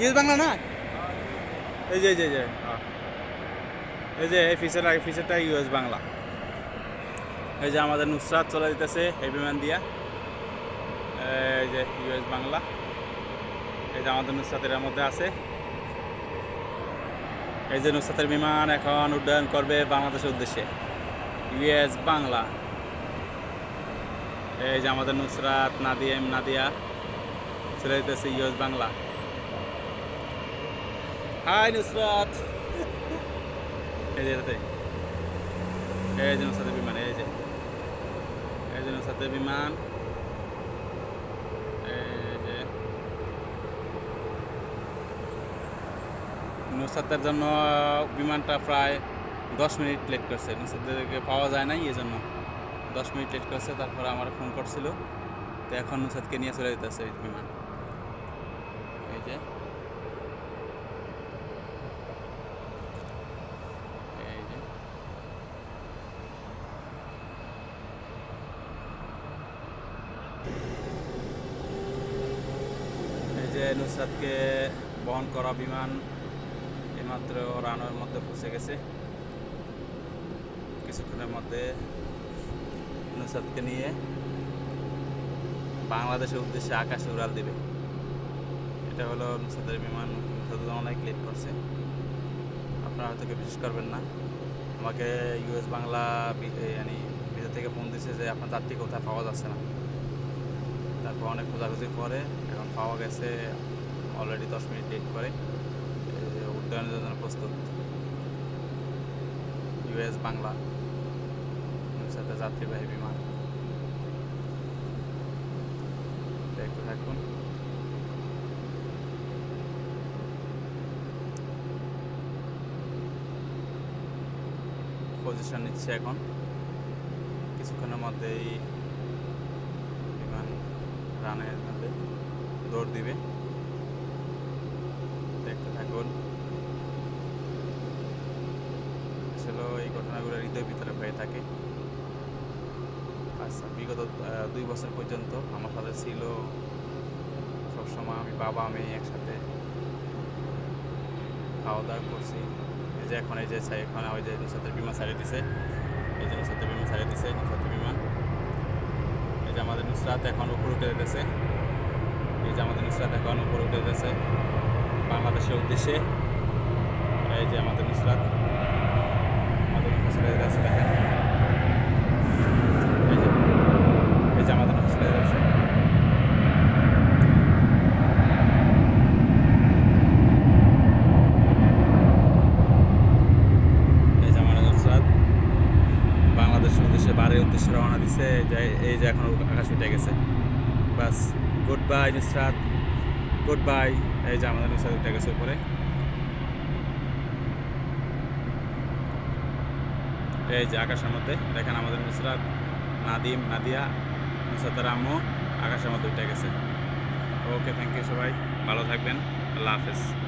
US Bangla না? এই যে এই যে এই যে হ্যাঁ। এই ফিচার এই ফিচারটা ইউএস বাংলা। এই যে আমাদের নুসরাত চলে দিতেছে এই বিমান দিয়া। এই যে ইউএস বাংলা। এই যে আমাদের নুসরাতের মধ্যে আছে। এই যে নুসরাতের বিমান এখন উড্ডয়ন করবে বাংলাদেশের উদ্দেশ্যে। ইউএস বাংলা। এই যে আমাদের নুসরাত নাদিয়াম নাদিয়া চলে যেতেছে ইউএস বাংলা। হাই নুসরাত এই যে এটাতে। এই যে নুসরাতের বিমান এই যে এই যে নুসরাতের বিমান নুসরাতের জন্য বিমানটা প্রায় দশ মিনিট লেট করছে। নুসরাতকে পাওয়া যায় নাই এই জন্য দশ মিনিট লেট করছে, তারপরে আমার ফোন করছিল। তো এখন নুসরাতকে নিয়ে চলে যেতেছে বিমান। এই যে এই যে এই যে নুসরাতকে বহন করা বিমান এইমাত্র রানওয়ের মধ্যে পৌঁছে গেছে। কিছুক্ষণের মধ্যে নুসরাতকে নিয়ে বাংলাদেশের উদ্দেশ্যে আকাশে উড়াল দিবে। এটা হলো নুসরাতের বিমান। নুসরাত অনেক লেট করছে। আপনারা হয়তো বিশ্বাস করবেন না। আমাকে ইউএস বাংলা মানে ভিতর থেকে ফোন দিছে যে আপনার যাত্রী কোথায়? পাওয়া যাচ্ছে না। তারপর অনেক খোঁজাখুঁজি পরে এখন পাওয়া গেছে অলরেডি দশ মিনিট লেট করে। উড্ডয়নের জন্য প্রস্তুত। ইউএস বাংলা। সাথে যাত্রীবাহী বিমান। দেখতে থাকুন। পজিশন নিচ্ছে এখন। কিছুক্ষণের মধ্যেই রানের মধ্যে দৌড় দিবে। দেখতে থাকুন। আসলে এই ঘটনাগুলো হৃদয় ভিতরে হয়ে থাকে। আচ্ছা বিগত দুই বছর পর্যন্ত আমার সাথে ছিল সবসময় আমি বাবা, আমি একসাথে খাওয়া দাওয়া করছি। এই যে এখন, এই যে এখন ওই যে নুসাতের বিমান ছাড়িয়ে দিছে। এই যে নুসাতের বিমান ছাড়িয়ে দিছে। যে আমাদের নুসরাত এখন উপরে উঠে গেছে এই যে আমাদের নুসরাত এখন উপরে উঠে গেছে বাংলাদেশের উদ্দেশ্যে এই যে আমাদের নুসরাত আমাদের নুসরাত দেখেন এই যে এই যে আমাদের নুসরাত চলে যাচ্ছে এই যে আমাদের নুসরাত বাংলাদেশের উদ্দেশ্যে রওনা দিছে এই যে এই যে এখন আকাশ উঠে গেছে। বাস good bye Nusrat good bye এই যে আমাদের নুসরাত উঠে গেছে উপরে। এই যে আকাশের মধ্যে, দেখেন আমাদের নুসরাত নাদিম, নাদিয়া নুসরাতের আম্মু, আকাশের মধ্যে উঠে গেছে। ওকে থ্যাংক ইউ সবাই। ভালো থাকবেন। আল্লাহ হাফেজ।